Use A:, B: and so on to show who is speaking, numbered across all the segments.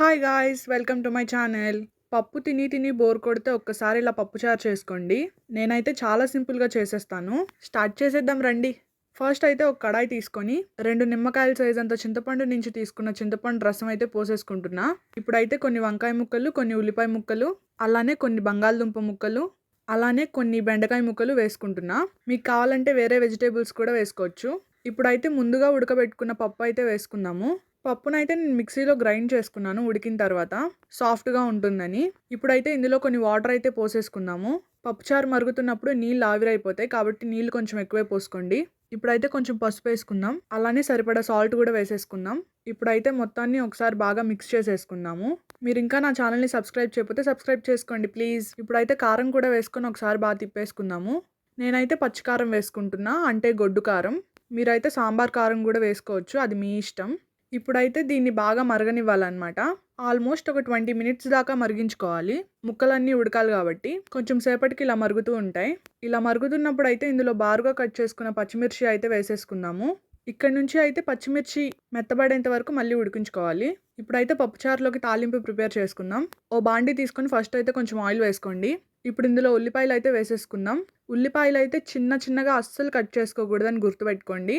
A: Hi guys welcome to my channel పప్పు తిని తిని బోర్ కొడితే ఒక్కసారి ఇలా పప్పు చారు చేసుకోండి. నేనైతే చాలా సింపుల్గా చేసేస్తాను. స్టార్ట్ చేసేద్దాం రండి. ఫస్ట్ అయితే ఒక కడాయి తీసుకొని రెండు నిమ్మకాయల సైజ్ అంత చింతపండు నుంచి తీసుకున్న చింతపండు రసం అయితే పోసేసుకుంటున్నా. ఇప్పుడైతే కొన్ని వంకాయ ముక్కలు కొన్ని ఉల్లిపాయ ముక్కలు అలానే కొన్ని బంగాళదుంప ముక్కలు అలానే కొన్ని బెండకాయ ముక్కలు వేసుకుంటున్నా. మీకు కావాలంటే వేరే వెజిటేబుల్స్ కూడా వేసుకోవచ్చు. ఇప్పుడైతే ముందుగా ఉడకబెట్టుకున్న పప్పు అయితే వేసుకుందాము. పప్పునైతే నేను మిక్సీలో గ్రైండ్ చేసుకున్నాను ఉడికిన తర్వాత. సాఫ్ట్గా ఉంటుందని. ఇప్పుడైతే ఇందులో కొన్ని వాటర్ అయితే పోసేసుకుందాము. పప్పుచారు మరుగుతున్నప్పుడు నీళ్ళు ఆవిరైపోతాయి కాబట్టి నీళ్ళు కొంచెం ఎక్కువే పోసుకోండి. ఇప్పుడైతే కొంచెం పసుపు వేసుకుందాం. అలానే సరిపడా సాల్ట్ కూడా వేసేసుకుందాం. ఇప్పుడైతే మొత్తాన్ని ఒకసారి బాగా మిక్స్ చేసేసుకుందాము. మీరు ఇంకా నా ఛానల్ని సబ్స్క్రైబ్ చేయకపోతే సబ్స్క్రైబ్ చేసుకోండి ప్లీజ్. ఇప్పుడైతే కారం కూడా వేసుకొని ఒకసారి బాగా తిప్పేసుకుందాము. నేనైతే పచ్చికారం వేసుకుంటున్నా అంటే గొడ్డు కారం. మీరైతే సాంబార్ కారం కూడా వేసుకోవచ్చు అది మీ ఇష్టం. ఇప్పుడైతే దీన్ని బాగా మరగనివ్వాలన్నమాట. ఆల్మోస్ట్ ఒక ట్వంటీ మినిట్స్ దాకా మరిగించుకోవాలి. ముక్కలన్నీ ఉడకాలి కాబట్టి కొంచెం సేపటికి ఇలా మరుగుతూ ఉంటాయి. ఇలా మరుగుతున్నప్పుడు అయితే ఇందులో బారుగా కట్ చేసుకున్న పచ్చిమిర్చి అయితే వేసేసుకుందాము. ఇక్కడ నుంచి అయితే పచ్చిమిర్చి మెత్తబడేంత వరకు మళ్ళీ ఉడికించుకోవాలి. ఇప్పుడైతే పప్పుచారులోకి తాలింపు ప్రిపేర్ చేసుకుందాం. ఓ బాండి తీసుకొని ఫస్ట్ అయితే కొంచెం ఆయిల్ వేసుకోండి. ఇప్పుడు ఇందులో ఉల్లిపాయలు అయితే వేసేసుకుందాం. ఉల్లిపాయలు అయితే చిన్న చిన్నగా అస్సలు కట్ చేసుకోకూడదని గుర్తుపెట్టుకోండి.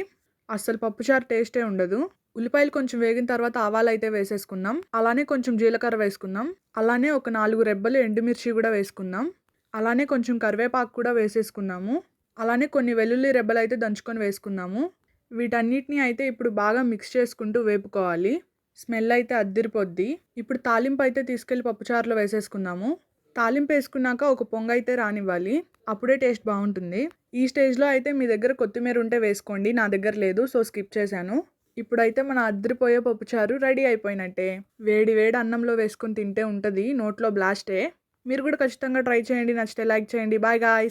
A: అస్సలు పప్పుచారు టేస్టే ఉండదు. ఉల్లిపాయలు కొంచెం వేగిన తర్వాత ఆవాలు అయితే వేసేసుకుందాం. అలానే కొంచెం జీలకర్ర వేసుకుందాం. అలానే ఒక నాలుగు రెబ్బలు ఎండుమిర్చి కూడా వేసుకుందాం. అలానే కొంచెం కరివేపాకు కూడా వేసేసుకున్నాము అలానే కొన్ని వెల్లుల్లి రెబ్బలు అయితే దంచుకొని వేసుకున్నాము వీటన్నిటిని అయితే ఇప్పుడు బాగా మిక్స్ చేసుకుంటూ వేపుకోవాలి. స్మెల్ అయితే అద్దిరిపోద్ది. ఇప్పుడు తాలింపు అయితే తీసుకెళ్ళి పప్పుచారులో వేసేసుకున్నాము తాలింపు వేసుకున్నాక ఒక పొంగ అయితే రానివ్వాలి. అప్పుడే టేస్ట్ బాగుంటుంది. ఈ స్టేజ్లో అయితే మీ దగ్గర కొత్తిమీర ఉంటే వేసుకోండి. నా దగ్గర లేదు సో స్కిప్ చేశాను. ఇప్పుడైతే మన అద్దరిపోయే పప్పుచారు రెడీ అయిపోయినట్టే. వేడి వేడి అన్నంలో వేసుకొని తింటే ఉంటుంది నోట్లో బ్లాస్టే. మీరు కూడా ఖచ్చితంగా ట్రై చేయండి నచ్చితే లైక్ చేయండి. Bye guys.